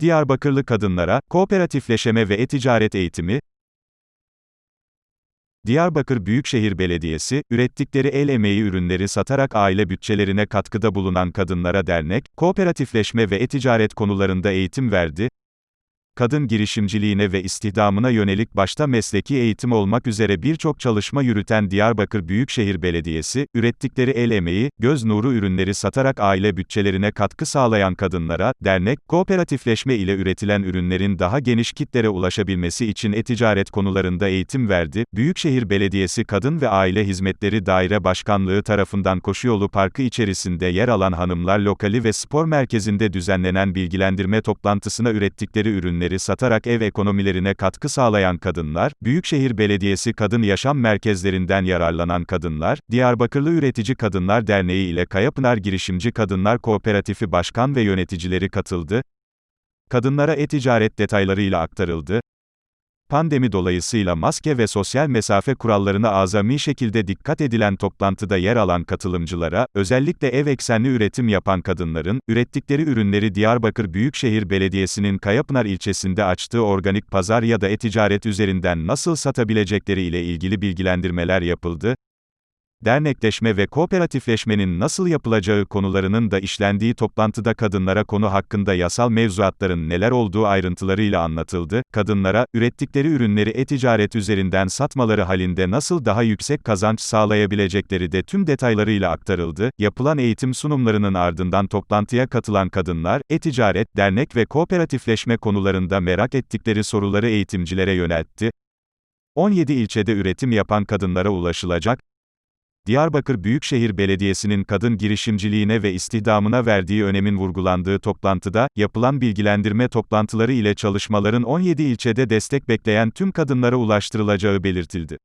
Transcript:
Diyarbakırlı kadınlara, kooperatifleşeme ve e-ticaret eğitimi, Diyarbakır Büyükşehir Belediyesi, ürettikleri el emeği ürünleri satarak aile bütçelerine katkıda bulunan kadınlara dernek, kooperatifleşme ve e-ticaret konularında eğitim verdi. Kadın girişimciliğine ve istihdamına yönelik başta mesleki eğitim olmak üzere birçok çalışma yürüten Diyarbakır Büyükşehir Belediyesi, ürettikleri el emeği, göz nuru ürünleri satarak aile bütçelerine katkı sağlayan kadınlara, dernek, kooperatifleşme ile üretilen ürünlerin daha geniş kitlere ulaşabilmesi için e-ticaret konularında eğitim verdi. Büyükşehir Belediyesi Kadın ve Aile Hizmetleri Daire Başkanlığı tarafından Koşuyolu Parkı içerisinde yer alan Hanımlar Lokali ve Spor Merkezi'nde düzenlenen bilgilendirme toplantısına ürettikleri ürünleri satarak ev ekonomilerine katkı sağlayan kadınlar, Büyükşehir Belediyesi Kadın Yaşam Merkezlerinden yararlanan kadınlar, Diyarbakırlı Üretici Kadınlar Derneği ile Kayapınar Girişimci Kadınlar Kooperatifi Başkan ve yöneticileri katıldı. Kadınlara e-ticaret detaylarıyla aktarıldı. Pandemi dolayısıyla maske ve sosyal mesafe kurallarına azami şekilde dikkat edilen toplantıda yer alan katılımcılara, özellikle ev eksenli üretim yapan kadınların, ürettikleri ürünleri Diyarbakır Büyükşehir Belediyesi'nin Kayapınar ilçesinde açtığı organik pazar ya da e-ticaret üzerinden nasıl satabilecekleri ile ilgili bilgilendirmeler yapıldı. Dernekleşme ve kooperatifleşmenin nasıl yapılacağı konularının da işlendiği toplantıda kadınlara konu hakkında yasal mevzuatların neler olduğu ayrıntılarıyla anlatıldı. Kadınlara, ürettikleri ürünleri e-ticaret üzerinden satmaları halinde nasıl daha yüksek kazanç sağlayabilecekleri de tüm detaylarıyla aktarıldı. Yapılan eğitim sunumlarının ardından toplantıya katılan kadınlar, e-ticaret, dernek ve kooperatifleşme konularında merak ettikleri soruları eğitimcilere yöneltti. 17 ilçede üretim yapan kadınlara ulaşılacak, Diyarbakır Büyükşehir Belediyesi'nin kadın girişimciliğine ve istihdamına verdiği önemin vurgulandığı toplantıda, yapılan bilgilendirme toplantıları ile çalışmaların 17 ilçede destek bekleyen tüm kadınlara ulaştırılacağı belirtildi.